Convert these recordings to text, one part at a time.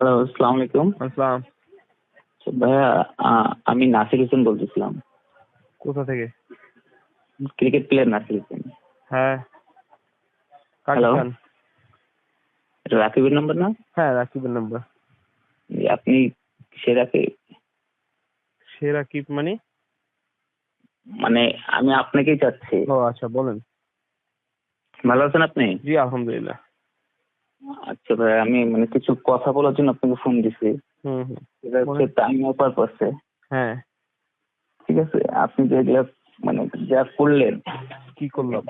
Hello আসসালামু আলাইকুম আসসালাম ভাইয়া আমি নাসির হোসেন বলতেছিলাম। কোথা থেকে? Cricket player Nasir Hossain. হ্যাঁ? চান? এটা রাকিবের নম্বর না? হ্যাঁ রাকিবের নাম্বার। আপনি সে রাকিব? সে রাকিব মানে? মানে আমি আপনাকেই চাচ্ছি। ও আচ্ছা বলেন। ভালো আছেন আপনি? জি আলহামদুলিল্লাহ। আচ্ছা ভাই আমি মানে কিছু কথা বলার জন্য আপনাকে ফোন দিছি। এটা হচ্ছে। টাইম করছে। হ্যাঁ। ঠিক আছে? আপনি যে এগুলা মানে যা করলেন। কি করলাম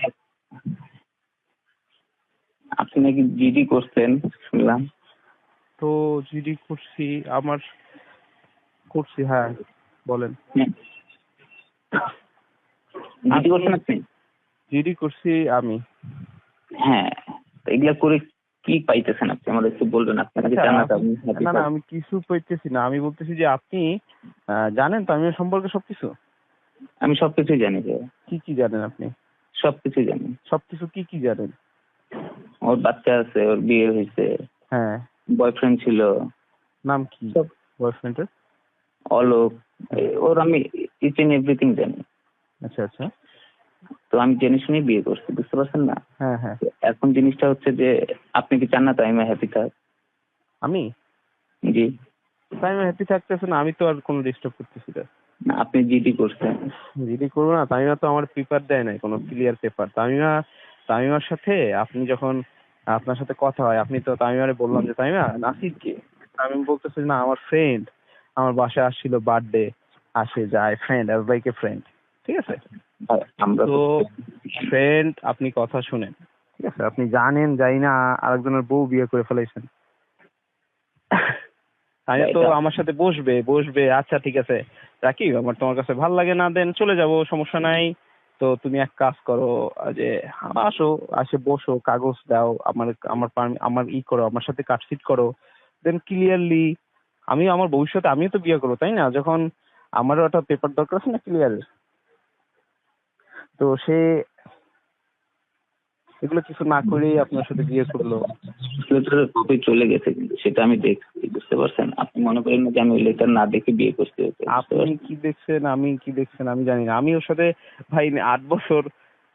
আপনি নাকি জিডি করছেন শুনলাম। তো জিডি করছি আমার করছি হ্যাঁ বলেন। জিডি করছেন আপনি? জিডি করছি আমি। হ্যাঁ এগুলা করে কি পাইতেছেন আপনি? আমাদের একটু বলবেন আপনি নাকি আচ্ছা, জানাতে না না আমি কিছু পাইতেছি না। আমি বলতেছি যে আপনি জানেন তো আমি সম্পর্কে সবকিছু? আমি সবকিছুই জানি যে কি কি জানেন আপনি? সবকিছুই জানি। সবকিছু কি কি জানেন? ওর বাচ্চা আছে ওর বিয়ে হয়েছে। হ্যাঁ। বয়ফ্রেন্ড ছিল। নাম কি? বয়ফ্রেন্ডের অলোক ওর আমি ইচ এন্ড এভরিথিং জানি। আচ্ছা আচ্ছা। তো আমি জেনে শুনে বিয়ে করছি বুঝতে পারছেন না? হ্যাঁ হ্যাঁ। এখন জিনিসটা হচ্ছে যে আপনি কি চান না তাই আমি হ্যাপি থাক? আমি? জি। টাইমে হ্যাপি থাকতেছে না আমি তো আর কোনো ডিস্টার্ব করতেছি না। আপনি জিডি করছেন। যদি করব না তামিমা তো আমার পেপার দেয় নাই কোনো ক্লিয়ার পেপার তামিমা তামিমার সাথে আপনি যখন আপনার সাথে কথা হয় আপনি তো তামিমারে বললাম যে তামিমা নাসির কে? তামিম বলতেছে না আমার ফ্রেন্ড আমার বাসায় আসছিল বার্থডে আসে যায় friend as like a friend ঠিক আছে? আর আমরা তো ফ্রেন্ড আপনি কথা শুনেন। ঠিক আছে আপনি জানেন যাই না আরেকজনের বউ বিয়ে করে ফেলাইছেন। আমি তো আমার সাথে বসবে বসবে আচ্ছা ঠিক আছে। রাখি আমার তোমার কাছে ভালো লাগে না দেন চলে যাব সমস্যা নাই। তো তুমি এক কাজ করো যে আসো আসে বসো কাগজ দাও আমার আমার আমার ই করো আমার সাথে কাটসিট করো। দেন ক্লিয়ারলি আমি আমার ভবিষ্যতে আমিও তো বিয়ে করব তাই না? যখন আমারও একটা পেপার দরকার আছে না ক্লিয়ারের তো সে এগুলো কিছু না করেই আপনার সাথে বিয়ে করল। কপি চলে গেছে কিন্তু সেটা আমি দেখছি বুঝতে পারছেন? আপনি মনে করেন না যে আমি লেটার না দেখে বিয়ে করতে হয়েছে আপনি কি দেখছেন আমি কি দেখছেন আমি জানি না। আমি ওর সাথে ভাই আট বছর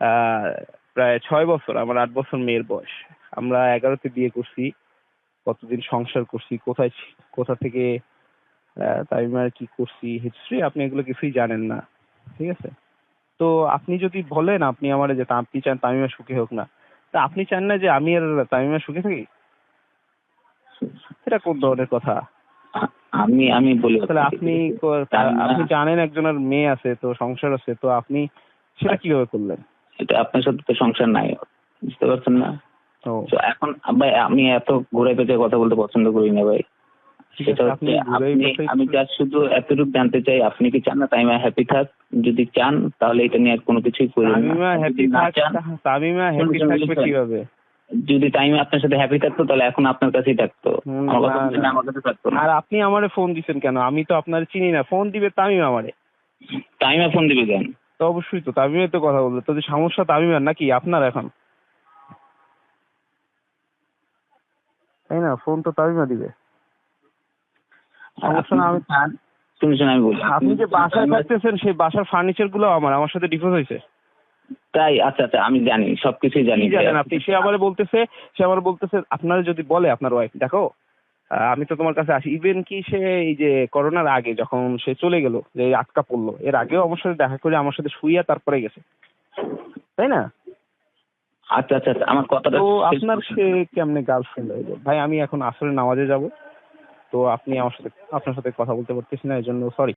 আহ, প্রায় ছয় বছর আমার আট বছর মেয়ের বয়স। আমরা এগারোতে বিয়ে করছি কতদিন সংসার করছি কোথায় কোথা থেকে আহ, তামিমার কি করছি হিস্ট্রি আপনি এগুলো কিছুই জানেন না ঠিক আছে? তো আপনি যদি বলেন আপনি আমার যে আপনি চান তামিমা সুখী হোক না তা আপনি চান না যে আমি আর তামিমা সুখী থাকি? এটা কোন ধরনের কথা? আমি আমি বলি তাহলে আপনি আপনি জানেন একজনের মেয়ে আছে তো সংসার আছে তো আপনি সেটা কীভাবে করলেন? এটা আপনার সাথে তো সংসার নাই বুঝতে পারছেন না? তো এখন ভাই আমি এত ঘুরে পেঁচে কথা বলতে পছন্দ করি না ভাই। সেটা আপনি হচ্ছে আপনি আমি জাস্ট শুধু এতটুকু জানতে চাই আপনি কি চান না হ্যাপি থাক? যদি চান তাহলে এটা নিয়ে আর কোনো কিছুই করেন তামিমা না হ্যাপি থাক তামিমা হ্যাপি থাকবে কীভাবে? যদি টাইমে আপনার সাথে হ্যাপি থাকতো তাহলে এখন আপনার কাছেই থাকতো। আমার কথা না, বলছেন, না। আমার কাছে থাকতো আর আপনি আমারে ফোন দিছেন কেন? আমি তো আপনার চিনি না। ফোন দিবে তামিম আমারে। টাইমে ফোন দিবে কেন? তো অবশ্যই তো তামিমের তো কথা বলবে। তো যে সমস্যা তামিমের নাকি আপনার এখন? তাই না? ফোন তো তামিমা দিবে। সমস্যা না আমি শুনে শুনে আমি বলি। আপনি যে বাসায় থাকতেছেন সেই বাসার ফার্নিচারগুলো আমার আমার সাথে ডিভোর্স হয়েছে। তাই? আচ্ছা আচ্ছা আমি জানি সবকিছুই জানি জানেন আপনি? সে আবার বলতেছে সে আবার বলতেছে আপনারা যদি বলে আপনার ওয়াইফ দেখো আমি তো তোমার কাছে আসি। ইভেন কি সে এই যে করোনার আগে যখন সে চলে গেল যে আটকা পড়ল এর আগেও আমার সাথে দেখা করে আমার সাথে শুইয়া তারপরে গেছে। তাই না? আচ্ছা আচ্ছা আচ্ছা, আমার কথাটা তো আপনার সে কেমনে গার্লফ্রেন্ড হয়ে ভাই আমি এখন আসলে নামাজে যাব। তো আপনি আমার সাথে আপনার সাথে কথা বলতে পারতেছি না এই জন্য সরি